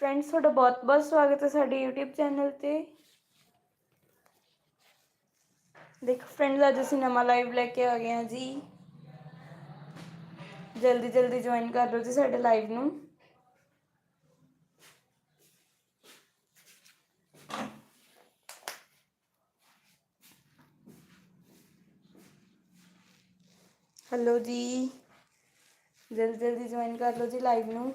Friends ਤੁਹਾਡਾ ਬਹੁਤ-ਬਹੁਤ ਸਵਾਗਤ ਹੈ ਸਾਡੇ YouTube ਚੈਨਲ ਤੇ। ਦੇਖੋ ਫਰੈਂਡਸ ਅੱਜ ਅਸੀਂ ਨਵਾਂ ਲਾਈਵ ਲੈ ਕੇ ਆ ਗਏ ਹਾਂ ਜੀ। ਜਲਦੀ ਜਲਦੀ ਜੁਆਇਨ ਕਰ ਲਓ ਜੀ ਸਾਡੇ ਲਾਈਵ ਨੂੰ। ਹੈਲੋ ਜੀ। ਜਲਦੀ ਜਲਦੀ ਜੁਆਇਨ ਕਰ ਲਓ ਜੀ ਲਾਈਵ ਨੂੰ।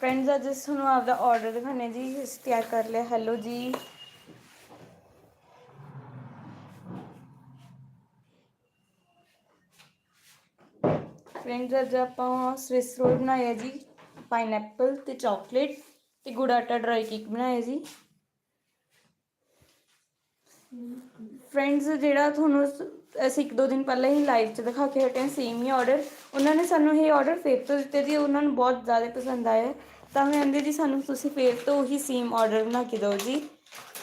ਫਰੈਂਡਸ ਅੱਜ ਤੁਹਾਨੂੰ ਆਪਦਾ ਆਰਡਰ ਦਿਖਾਣੇ ਜੀ। ਅਸੀਂ ਤਿਆਰ ਕਰ ਲਿਆ। ਹੈਲੋ ਜੀ। ਫਰੈਂਡਸ ਅੱਜ ਆਪਾਂ ਸਵਿਸ ਰੋਲ ਬਣਾਇਆ ਜੀ ਪਾਈਨਐਪਲ ਤੇ ਚਾਕਲੇਟ ਤੇ ਗੁੜ ਆਟਾ ਡਰਾਈ ਕੇਕ ਬਣਾਇਆ ਜੀ। ਫਰੈਂਡਸ ਜਿਹੜਾ ਤੁਹਾਨੂੰ ਅਸੀਂ ਇੱਕ ਦੋ ਦਿਨ ਪਹਿਲਾਂ ਹੀ ਲਾਈਵ 'ਚ ਦਿਖਾ ਕੇ ਹਟੇ ਹਾਂ ਸੇਮ ਹੀ ਆਰਡਰ ਉਹਨਾਂ ਨੇ ਸਾਨੂੰ ਇਹ ਆਰਡਰ ਫੇਰ ਤੋਂ ਦਿੱਤੇ ਜੀ, ਉਹਨਾਂ ਨੂੰ ਬਹੁਤ ਜ਼ਿਆਦਾ ਪਸੰਦ ਆਇਆ। ਤਾਂ ਮੈਂ ਕਹਿੰਦੇ ਜੀ, ਸਾਨੂੰ ਤੁਸੀਂ ਫੇਰ ਤੋਂ ਉਹੀ ਸੇਮ ਆਰਡਰ ਬਣਾ ਕੇ ਦਿਓ ਜੀ।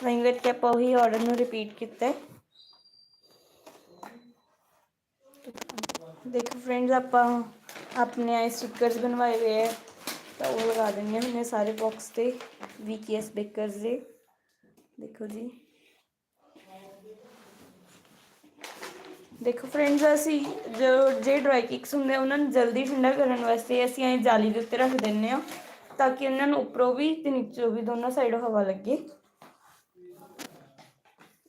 ਤਾਂ ਕਰਕੇ ਆਪਾਂ ਉਹੀ ਆਰਡਰ ਨੂੰ ਰਿਪੀਟ ਕੀਤਾ। ਦੇਖੋ ਫਰੈਂਡਸ ਆਪਾਂ ਆਪਣੇ ਆਏ ਸਟickers ਬਣਵਾਏ ਹੋਏ ਹੈ ਤਾਂ ਉਹ ਲਗਾ ਦਿੰਦੇ ਹੁੰਦੇ ਸਾਰੇ ਬਾਕਸ ਤੇ ਵੀਕੇਐਸ ਬੇਕਰਸ ਦੇ। ਦੇਖੋ ਜੀ। ਦੇਖੋ ਫਰੈਂਡਸ ਅਸੀਂ ਜੋ ਜੇ ਡਰਾਈ ਕੇਕਸ ਹੁੰਦੇ ਉਹਨਾਂ ਨੂੰ ਜਲਦੀ ਠੰਡਾ ਕਰਨ ਵਾਸਤੇ ਅਸੀਂ ਐਂ ਜਾਲੀ ਦੇ ਉੱਤੇ ਰੱਖ ਦਿੰਨੇ ਆ ਤਾਂ ਕਿ ਉਹਨਾਂ ਨੂੰ ਉੱਪਰੋਂ ਵੀ ਤੇ ਨੀਚੋਂ ਵੀ ਦੋਨੋਂ ਸਾਈਡੋਂ ਹਵਾ ਲੱਗੇ।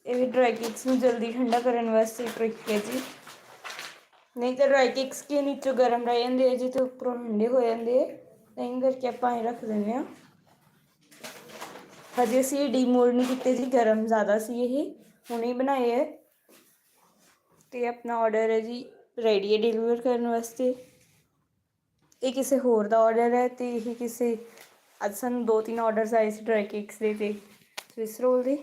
ਇਹ ਡਰਾਈ ਕੇਕਸ ਨੂੰ ਜਲਦੀ ਠੰਡਾ ਕਰਨ ਵਾਸਤੇ ਟ੍ਰਿਕ ਹੈ ਜੀ। ਨਹੀਂ ਤਾਂ ਡਰਾਈ ਕੇਕਸ ਕੇ ਨੀਚੋਂ ਗਰਮ ਰਹਿ ਜਾਂਦੇ ਆ ਜੀ ਤੇ ਉੱਪਰੋਂ ਠੰਡੇ ਹੋ ਜਾਂਦੇ ਆ, ਤਾਂ ਇਹ ਕਰਕੇ ਆਪਾਂ ਇਹ ਰੱਖ ਦਿੰਦੇ ਆ ਹਜੇ ਅਸੀਂ ਡੀਮੋਲਡ ਨਹੀਂ ਕੀਤੇ ਜੀ, ਗਰਮ ਜ਼ਿਆਦਾ ਸੀ ਇਹ, ਹੁਣੇ ਬਣਾਏ ਹੈ ਤੇ ਆਪਣਾ ਆਰਡਰ ਹੈ ਜੀ ਰੈਡੀ ਹੈ ਡਿਲੀਵਰ ਕਰਨ ਵਾਸਤੇ। ਇਹ ਕਿਸੇ ਹੋਰ ਦਾ ਆਰਡਰ ਹੈ ਤੇ ਇਹ ਕਿਸੇ, ਅੱਜ ਸਾਨੂੰ ਦੋ ਤਿੰਨ ਆਰਡਰਸ ਆਏ ਸੀ ਡਰਾਈ ਕੇਕਸ ਦੇ ਤੇ ਸਵਿਸ ਰੋਲ ਦੇ।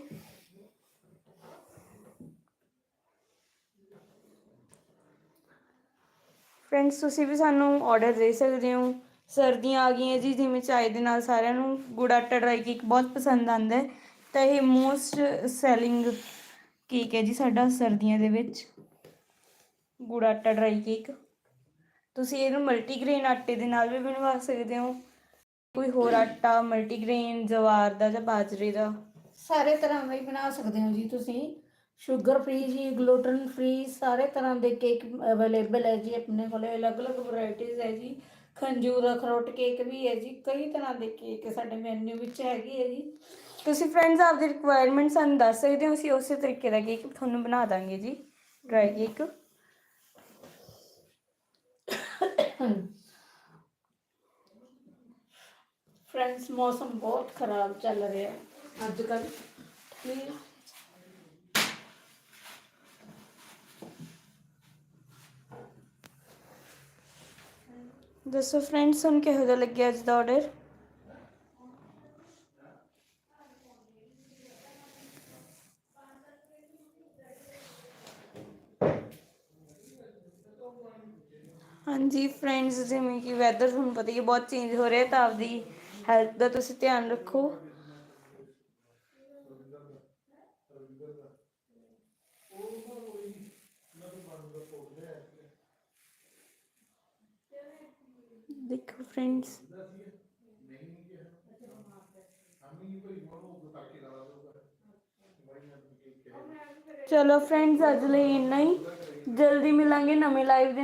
ਫਰੈਂਡਸ ਤੁਸੀਂ ਵੀ ਸਾਨੂੰ ਆਰਡਰ ਦੇ ਸਕਦੇ ਹੋ। ਸਰਦੀਆਂ ਆ ਗਈਆਂ ਜੀ, ਜਿਵੇਂ ਚਾय ਦੇ ਨਾਲ ਸਾਰਿਆਂ ਨੂੰ ਗੁੜ ਆਟਾ ਡਰਾਈ ਕੇਕ ਬਹੁਤ ਪਸੰਦ ਆਉਂਦਾ ਹੈ। ਤਾਂ ਇਹ ਮੋਸਟ ਸੈਲਿੰਗ ਕੇਕ ਹੈ ਜੀ ਸਾਡਾ ਸਰਦੀਆਂ ਦੇ ਵਿੱਚ। ਗੁੜ ਆਟਾ ਡਰਾਈ ਕੇਕ ਤੁਸੀਂ ਇਹਨੂੰ ਮਲਟੀਗ੍ਰੇਨ ਆਟੇ ਦੇ ਨਾਲ ਵੀ ਬਣਵਾ ਸਕਦੇ ਹੋ। ਕੋਈ ਹੋਰ ਆਟਾ ਮਲਟੀਗ੍ਰੇਨ ਜਵਾਰ ਦਾ ਜਾਂ ਬਾਜਰੇ ਦਾ। ਸਾਰੇ ਤਰ੍ਹਾਂ ਦਾ ਹੀ ਬਣਾ ਸਕਦੇ ਹੋ ਜੀ ਤੁਸੀਂ। ਸ਼ੂਗਰ ਫ੍ਰੀ ਜੀ ਗਲੂਟਨ ਫ੍ਰੀ ਸਾਰੇ ਤਰ੍ਹਾਂ ਦੇ ਕੇਕ ਅਵੇਲੇਬਲ ਹੈ ਜੀ। ਆਪਣੇ ਕੋਲੇ ਅਲੱਗ-ਅਲੱਗ ਵੈਰਾਈਟੀਆਂ ਹੈ ਜੀ। ਖੰਜੂਰ ਅਖਰੋਟ ਕੇਕ ਵੀ ਹੈ ਜੀ। ਕਈ ਤਰ੍ਹਾਂ ਦੇ ਕੇਕ ਸਾਡੇ ਮੈਨੂ ਵਿੱਚ ਹੈਗੇ ਹੈ ਜੀ। ਤੁਸੀਂ ਫਰੈਂਡਸ ਆਪਦੀ ਰਿਕੁਆਇਰਮੈਂਟ ਸਾਨੂੰ ਦੱਸ ਸਕਦੇ ਹੋ। ਅਸੀਂ ਉਸੇ ਤਰੀਕੇ ਦਾ ਕੇਕ ਤੁਹਾਨੂੰ ਬਣਾ ਦਾਂਗੇ ਜੀ। ਡਰਾਈ ਕੇਕ ਫਰੈਂਡਸ ਮੌਸਮ ਬਹੁਤ ਖਰਾਬ ਚੱਲ ਰਿਹਾ ਹੈ ਅੱਜ ਕੱਲ ਪਲੀਜ਼ ਦੱਸੋ ਫਰੈਂਡਸ ਤੁਹਾਨੂੰ ਕਿਹੋ ਜਿਹਾ ਲੱਗਿਆ ਅੱਜ ਦਾ ਆਰਡਰ ਹਾਂਜੀ ਫਰੈਂਡਸ ਜਿਵੇਂ ਕਿ ਵੈਦਰ ਤੁਹਾਨੂੰ ਪਤਾ ਹੀ ਹੈ, ਬਹੁਤ ਚੇਂਜ ਹੋ ਰਿਹਾ ਤਾਂ ਆਪਦੀ ਹੈਲਥ ਦਾ ਤੁਸੀਂ ਧਿਆਨ ਰੱਖੋ। ਦੇਖੋ ਫਰੈਂਡਸ ਚਲੋ ਫਰੈਂਡਸ ਅੱਜ ਲਈ ਇੰਨਾ ਹੀ। ਜਲਦੀ ਮਿਲਾਂਗੇ ਨਵੇਂ ਲਾਈਵ ਦੇ